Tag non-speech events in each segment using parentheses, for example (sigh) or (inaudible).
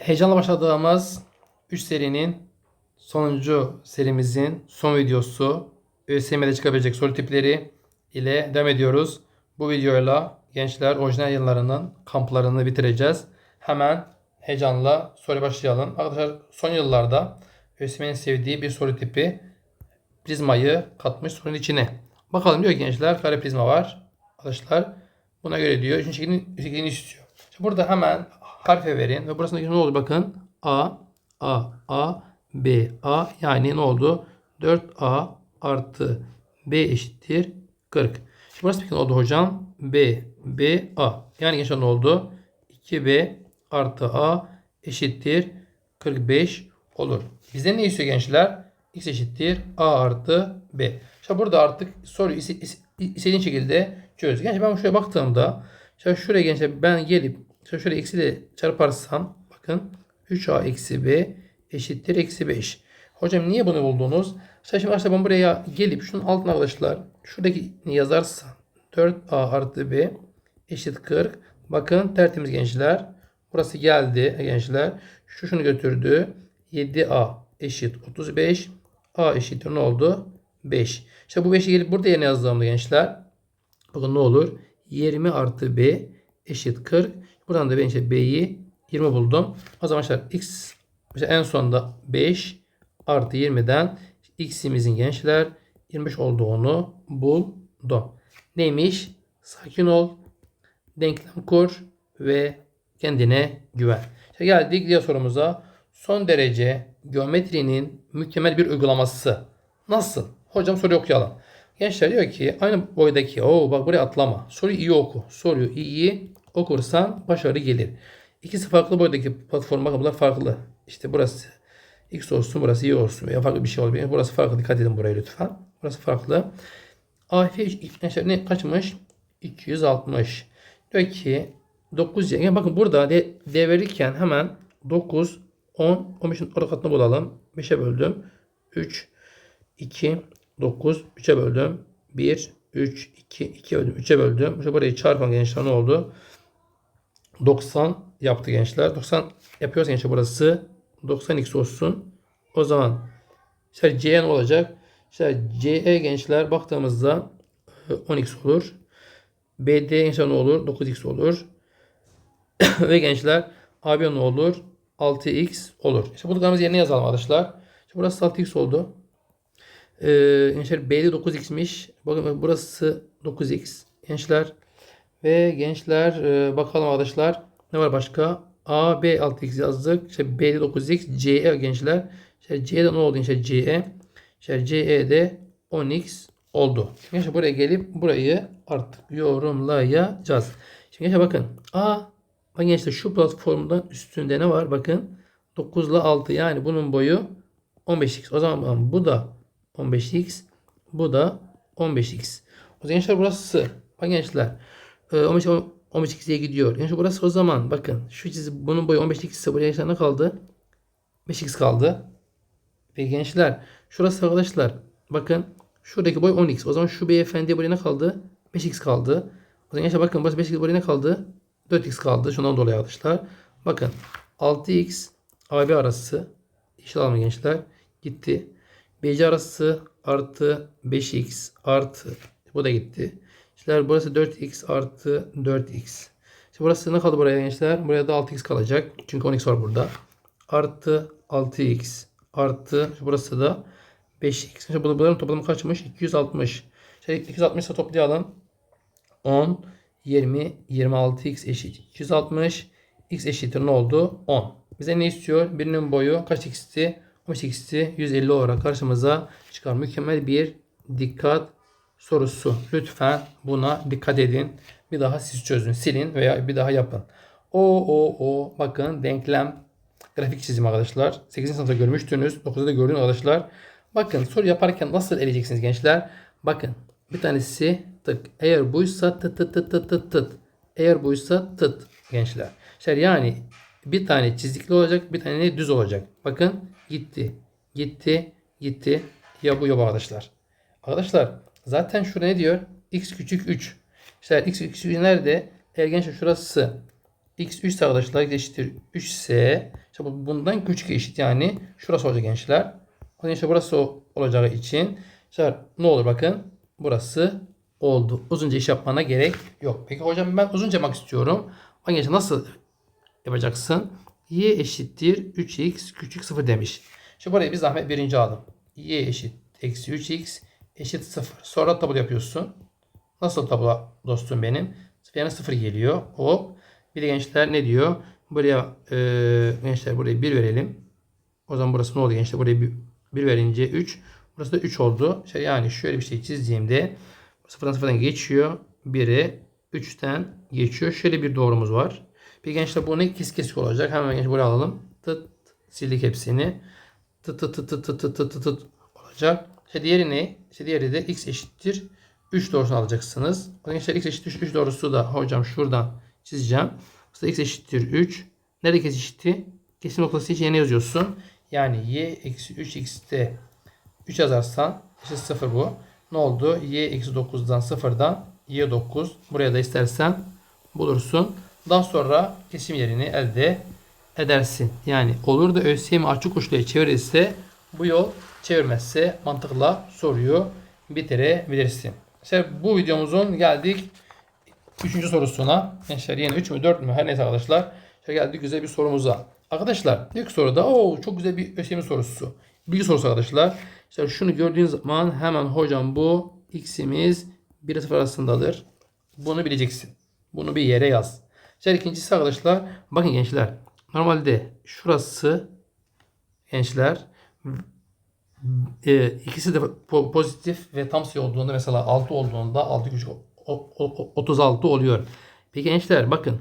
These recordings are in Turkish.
Heyecanla başladığımız 3 serinin sonuncu serimizin son videosu ÖSYM'de çıkabilecek soru tipleri ile devam ediyoruz. Bu videoyla gençler orijinal yıllarının kamplarını bitireceğiz. Hemen heyecanla soru başlayalım. Arkadaşlar son yıllarda ÖSYM'nin sevdiği bir soru tipi prizmayı katmış sorunun içine. Bakalım diyor gençler kare prizma var. Arkadaşlar buna göre diyor. Üçüncü şeklini, şeklini istiyor. Şimdi burada hemen harfe verin. Ve burasında ne oldu bakın. A, A, A, B, A. Yani ne oldu? 4A artı B eşittir 40. Şimdi burası peki ne oldu hocam? B, B, A. Yani gençler ne oldu? 2B artı A eşittir 45 olur. Bizden ne istiyor gençler? X eşittir A artı B. İşte burada artık soruyu iste- iste- istediğin şekilde çöz. Gençler ben şuraya baktığımda işte şuraya gençler ben gelip işte şöyle eksiyle çarparsam bakın 3A eksi B eşittir eksi 5. Hocam niye bunu buldunuz? İşte şimdi arkadaşlar ben buraya gelip şunun altına arkadaşlar şuradaki yazarsam 4A artı B eşit 40. Bakın tertemiz gençler. Burası geldi gençler. Şu şunu götürdü. 7A eşit 35. A eşittir ne oldu? 5. İşte bu 5'i gelip burada yerine yazdığımda gençler. Bakın ne olur? 20 artı B eşit 40. Buradan da ben işte B'yi 20 buldum. O zaman arkadaşlar X işte en sonunda 5 artı 20'den X'imizin gençler 25 olduğunu buldum. Neymiş? Sakin ol, denklem kur ve kendine güven. İşte geldik diğer sorumuza. Son derece geometrinin mükemmel bir uygulaması. Nasıl? Hocam soruyu okuyalım. Gençler diyor ki aynı boydaki o bak buraya atlama. Soruyu iyi oku. Soruyu iyi okursan başarı gelir. İkisi farklı boydaki platform bakın bunlar farklı. İşte burası X olsun burası Y olsun veya farklı bir şey olabilir. Burası farklı dikkat edin buraya lütfen. Burası farklı. AF ne kaçmış? 260. Diyor ki 9 yani bakın burada de, D verirken hemen 9 10 15'in orta katını bulalım. 5'e böldüm. 3 2 9 3'e böldüm. 1 3 2 2 böldüm. 3'e böldüm. İşte burayı çarpan gençler ne oldu? 90 yaptı gençler. 90 yapıyoruz gençler burası. 90x olsun. O zaman işte C ne olacak? İşte CE gençler baktığımızda e, 10x olur. BD gençler ne olur? 9x olur. (coughs) Ve gençler AB ne olur? 6x olur. İşte bulduklarımız yerine yazalım arkadaşlar. İşte burası 6x oldu. Ee, gençler B'de 9x'miş. Bakın burası 9x. Gençler ve gençler e, bakalım arkadaşlar. Ne var başka? A, B 6x yazdık. İşte B'de 9x. CE gençler. İşte C'de ne oldu? İşte CE. İşte CE'de 10x oldu. Gençler buraya gelip burayı artık yorumlayacağız. Şimdi gençler bakın. A Bakın gençler şu platformdan üstünde ne var? Bakın 9 ile 6 yani bunun boyu 15x. O zaman bu da 15x. Bu da 15x. O zaman gençler burası. Bakın gençler. E, 15 15x'ye gidiyor. Gençler burası o zaman bakın şu çizgi bunun boyu 15x ise buraya gençler ne kaldı? 5x kaldı. Ve gençler şurası arkadaşlar bakın şuradaki boy 10x. O zaman şu beyefendi buraya ne kaldı? 5x kaldı. O zaman gençler bakın burası 5x buraya ne kaldı? 4x kaldı. Şundan dolayı arkadaşlar. Bakın 6x AB arası işe alma gençler gitti. BC arası artı 5x artı bu da gitti. İşte burası 4x artı 4x. Şimdi burası ne kaldı buraya gençler? Buraya da 6x kalacak. Çünkü 10x var burada. Artı 6x artı burası da 5x. Şimdi bunların toplamı kaçmış? 260. Şey 260 ise toplayalım. 10 20, 26x eşit 260. x eşittir ne oldu? 10. Bize ne istiyor? Birinin boyu kaç x'ti? 15x'ti. 150 olarak karşımıza çıkar. Mükemmel bir dikkat sorusu. Lütfen buna dikkat edin. Bir daha siz çözün. Silin veya bir daha yapın. O, o, o. Bakın denklem grafik çizim arkadaşlar. 8. sınıfta görmüştünüz. 9'da da gördüğünüz arkadaşlar. Bakın soru yaparken nasıl eleyeceksiniz gençler? Bakın bir tanesi tık. Eğer buysa tıt tıt tıt tıt tıt tıt. Eğer buysa tıt gençler. İşte yani bir tane çizikli olacak bir tane düz olacak. Bakın gitti. Gitti. Gitti. Ya bu ya bu arkadaşlar. Arkadaşlar zaten şurada ne diyor? x küçük 3. İşte x küçük 3 nerede? Eğer gençler şurası x 3 ise arkadaşlar eşittir 3 ise işte bu bundan küçük eşit yani şurası olacak gençler. O işte burası olacağı için işte ne olur bakın burası oldu. Uzunca iş yapmana gerek yok. Peki hocam ben uzunca yapmak istiyorum. O gençler nasıl yapacaksın? y eşittir 3x küçük 0 demiş. Şimdi buraya bir zahmet birinci adım. y eşit eksi 3x eşit 0. Sonra tablo yapıyorsun. Nasıl tablo dostum benim? Yani 0 geliyor. Hop. Bir de gençler ne diyor? Buraya e, gençler buraya 1 verelim. O zaman burası ne oldu gençler? Buraya 1 verince 3. Burası da 3 oldu. Şey, yani şöyle bir şey çizdiğimde 0'dan 0'dan geçiyor. 1'i 3'ten geçiyor. Şöyle bir doğrumuz var. Bir gençler bu ne kes kesik olacak. Hemen gençler buraya alalım. Tıt sildik hepsini. Tıt tıt tıt tıt tıt tıt tıt tıt olacak. İşte diğeri ne? İşte diğeri de x eşittir 3 doğrusunu alacaksınız. Gençler x eşittir 3 doğrusu da hocam şuradan çizeceğim. Mesela x eşittir 3. Nerede kesişti? Kesim noktası için yeni yazıyorsun. Yani y eksi 3x'te 3 yazarsan işte 0 bu. Ne oldu? y eksi 9'dan 0'dan y 9. Buraya da istersen bulursun. Daha sonra kesim yerini elde edersin. Yani olur da ÖSYM açık uçluya çevirirse bu yol çevirmezse mantıkla soruyu bitirebilirsin. İşte bu videomuzun geldik Üçüncü sorusuna. Gençler yine 3 mü 4 mü her neyse arkadaşlar. İşte geldik güzel bir sorumuza. Arkadaşlar ilk soruda o çok güzel bir ÖSYM sorusu. Bilgi sorusu arkadaşlar. İşte şunu gördüğünüz zaman hemen hocam bu x'imiz 1 ile 0 arasındadır. Bunu bileceksin. Bunu bir yere yaz. İşte ikincisi arkadaşlar bakın gençler. Normalde şurası gençler e, ikisi de po- pozitif ve tam sayı olduğunda mesela 6 olduğunda 6 küçük o- o- o- 36 oluyor. Peki gençler bakın.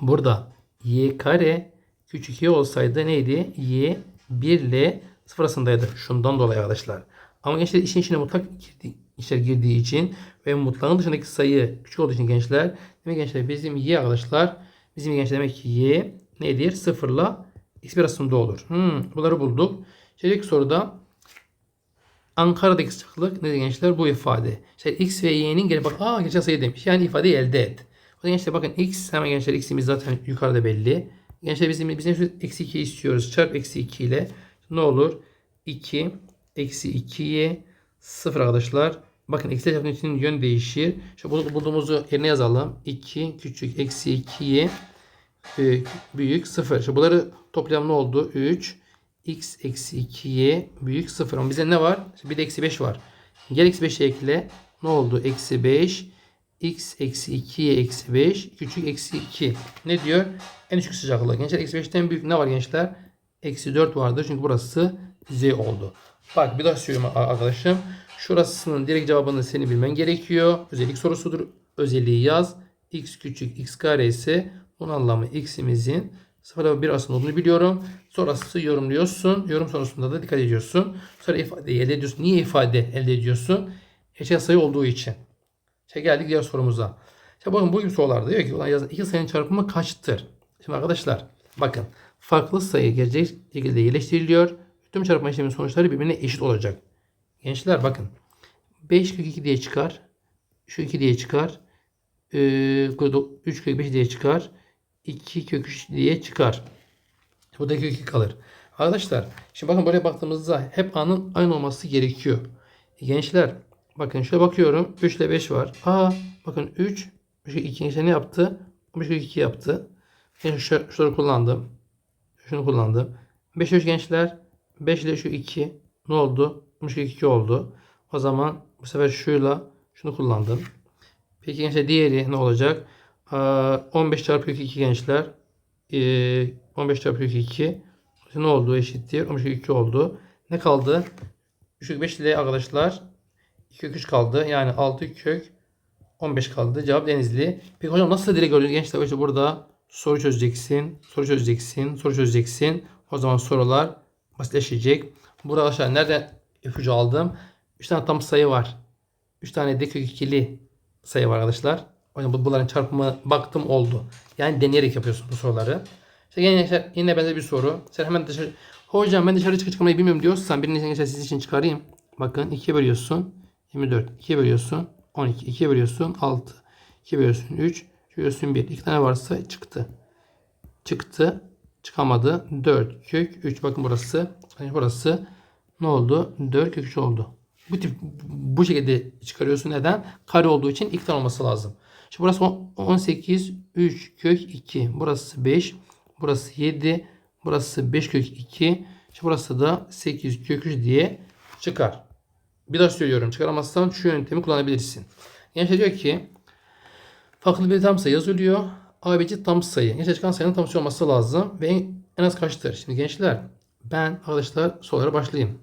Burada y kare küçük y olsaydı neydi? y 1 ile 0 arasındaydı. Şundan dolayı arkadaşlar. Ama gençler işin içine mutlak girdi, işler girdiği için ve mutlağın dışındaki sayı küçük olduğu için gençler demek gençler bizim y arkadaşlar bizim gençler demek ki y nedir? 0 ile x1 arasında olur. Hmm, bunları bulduk. Şimdiki soruda Ankara'daki sıcaklık ne gençler? Bu ifade. İşte x ve y'nin geri bak. Aa geçen sayı demiş. Yani ifadeyi elde et. O gençler bakın x hemen gençler x'imiz zaten yukarıda belli. Gençler bizim bizim şu eksi 2 istiyoruz. Çarp eksi 2 ile ne olur? 2 eksi 2'ye 0 arkadaşlar. Bakın eksi çarptığım için yön değişir. Şu bul- bulduğumuzu yerine yazalım. 2 küçük eksi 2'ye büyük, büyük 0. Şimdi bunları toplayalım ne oldu? 3 x eksi 2y büyük 0. Ama bize ne var? Bir de eksi 5 var. Gel eksi 5'i ekle. Ne oldu? Eksi 5 x eksi 2y eksi 5 küçük eksi 2. Ne diyor? En düşük sıcaklık. Gençler eksi 5'ten büyük ne var gençler? Eksi 4 vardır. Çünkü burası z oldu. Bak bir daha söylüyorum arkadaşım. Şurasının direkt cevabını seni bilmen gerekiyor. Özellik sorusudur. Özelliği yaz. x küçük x kare ise bunun anlamı x'imizin 0 ve 1 arasında olduğunu biliyorum. Sonrası yorumluyorsun. Yorum sonrasında da dikkat ediyorsun. Sonra ifadeyi elde ediyorsun. Niye ifade elde ediyorsun? Eşit sayı olduğu için. İşte geldik diğer sorumuza. İşte bakın bu gibi sorularda diyor ki ulan yazın iki sayının çarpımı kaçtır? Şimdi arkadaşlar bakın farklı sayı gelecek şekilde yerleştiriliyor. Tüm çarpma işleminin sonuçları birbirine eşit olacak. Gençler bakın. 5 kök 2 diye çıkar. Şu 2 diye çıkar. Ee, 3 kök 5 diye çıkar. 2 kök 3 diye çıkar. Bu da kök 2 kalır. Arkadaşlar şimdi bakın buraya baktığımızda hep a'nın aynı olması gerekiyor. Gençler bakın şöyle bakıyorum. 3 ile 5 var. Aa bakın 3 şu 2 ne yaptı? 5 kök 2 yaptı. Yani şu, şunları kullandım. Şunu kullandım. 5 3 gençler 5 ile şu 2 ne oldu? 5 kök 2 oldu. O zaman bu sefer şuyla şunu kullandım. Peki gençler diğeri ne olacak? Aa, 15 çarpı kök 2 gençler. Ee, 15 çarpı kök 2 ne oldu eşittir? 15 kök 2 oldu. Ne kaldı? 3 kök 5 ile arkadaşlar 2 kök 3 kaldı. Yani 6 kök 15 kaldı. Cevap Denizli. Peki hocam nasıl direkt gördünüz gençler? İşte burada soru çözeceksin. Soru çözeceksin. Soru çözeceksin. O zaman sorular basitleşecek. Burada arkadaşlar nereden ipucu aldım? 3 tane tam sayı var. 3 tane de kök ikili sayı var arkadaşlar. Hocam bu- bunların çarpımı baktım oldu. Yani deneyerek yapıyorsun bu soruları. İşte yine, yine benzer bir soru. Sen hemen dışarı... Hocam ben dışarı çıkıp çıkmayı bilmiyorum diyorsan birini gençler siz için çıkarayım. Bakın 2'ye bölüyorsun. 24. 2'ye bölüyorsun. 12. 2'ye bölüyorsun. 6. 2'ye bölüyorsun. 3. Çözüm 1. İki tane varsa çıktı. Çıktı. Çıkamadı. 4 kök 3. Bakın burası. Burası ne oldu? 4 kök 3 oldu. Bu tip bu şekilde çıkarıyorsun. Neden? Kare olduğu için tane olması lazım. Şimdi burası on- 18 3 kök 2. Burası 5. Burası 7. Burası 5 kök 2. Şimdi burası da 8 kök 3 diye çıkar. Bir daha söylüyorum. Çıkaramazsan şu yöntemi kullanabilirsin. Gençler diyor ki farklı bir tam sayı yazılıyor. ABC tam sayı. Gençler çıkan sayının tam sayı olması lazım. Ve en, az kaçtır? Şimdi gençler ben arkadaşlar sorulara başlayayım.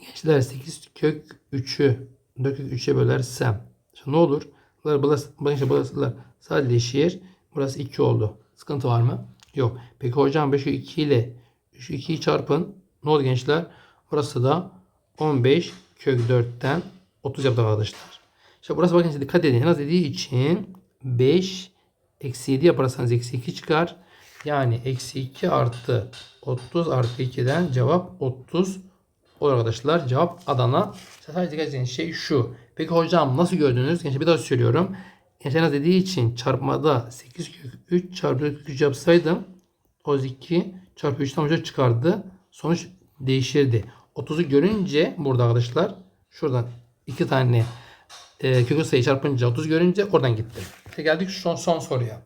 Gençler 8 kök 3'ü 4 kök 3'e bölersem ne olur? Bunlar burası, burası, burası sadeleşir. Burası 2 oldu. Sıkıntı var mı? Yok. Peki hocam 5 kök 2 ile 3 2'yi çarpın. Ne oldu gençler? Burası da 15 kök 4'ten 30 yaptı arkadaşlar. İşte burası bakın şimdi dikkat edin. En az dediği için 5 eksi 7 yaparsanız eksi 2 çıkar. Yani eksi 2 artı 30 artı 2'den cevap 30 olur arkadaşlar. Cevap Adana. Sadece edin şey şu. Peki hocam nasıl gördünüz? Gençler bir daha söylüyorum. Gençler en az dediği için çarpmada 8 kök 3 çarpı 4 kök 3 yapsaydım 32 çarpı 3'ten hoca çıkardı. Sonuç değişirdi. 30'u görünce burada arkadaşlar şuradan iki tane e, kökü sayı çarpınca 30 görünce oradan gitti. İşte geldik şu son, son soruya.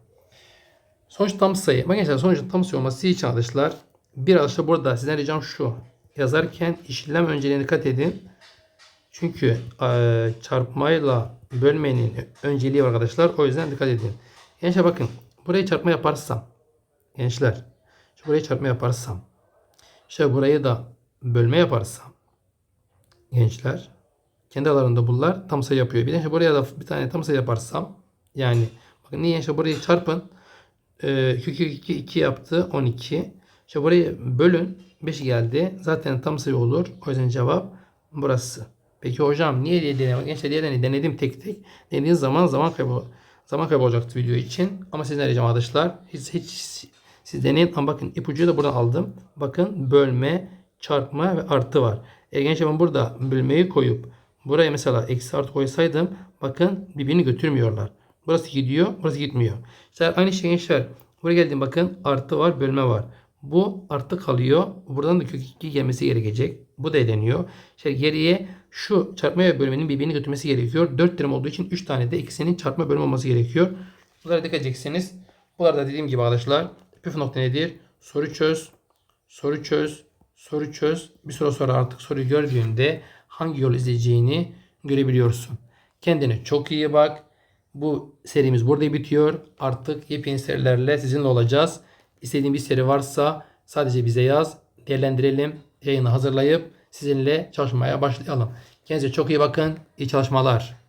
Sonuç tam sayı. Bakın gençler sonucun tam sayı olması için arkadaşlar bir arkadaşlar burada sizden ricam şu. Yazarken işlem önceliğine dikkat edin. Çünkü e, çarpmayla bölmenin önceliği var arkadaşlar. O yüzden dikkat edin. Gençler bakın. Burayı çarpma yaparsam. Gençler. Şu burayı çarpma yaparsam. İşte burayı da bölme yaparsam. Gençler. Kendi aralarında bunlar tam sayı yapıyor. Bir de işte buraya da bir tane tam sayı yaparsam. Yani bakın niye işte burayı çarpın. Ee, 2, 2, 2, 2 yaptı 12. İşte burayı bölün 5 geldi. Zaten tam sayı olur. O yüzden cevap burası. Peki hocam niye diye denedim? Gençler diğerlerini denedim tek tek. Denediğiniz zaman zaman kaybı zaman kaybı olacaktı video için. Ama sizden ricam arkadaşlar. Hiç, hiç siz deneyin. Ama bakın ipucuyu da buradan aldım. Bakın bölme, çarpma ve artı var. E gençler ben burada bölmeyi koyup buraya mesela eksi artı koysaydım bakın birbirini götürmüyorlar. Burası gidiyor, burası gitmiyor. İşte aynı şey gençler. Buraya geldim bakın artı var, bölme var. Bu artı kalıyor. Buradan da kök 2 gelmesi gerekecek. Bu da eleniyor. İşte geriye şu çarpma ve bölmenin birbirini götürmesi gerekiyor. 4 terim olduğu için 3 tane de ikisinin çarpma bölme olması gerekiyor. Bunlara dikkat edeceksiniz. Bunlarda dediğim gibi arkadaşlar püf nokta nedir? Soru çöz, soru çöz, soru çöz. Bir süre sonra artık soruyu gördüğünde hangi yol izleyeceğini görebiliyorsun. Kendine çok iyi bak. Bu serimiz burada bitiyor. Artık yepyeni serilerle sizinle olacağız. İstediğin bir seri varsa sadece bize yaz. Değerlendirelim. Yayını hazırlayıp sizinle çalışmaya başlayalım. Kendinize çok iyi bakın. İyi çalışmalar.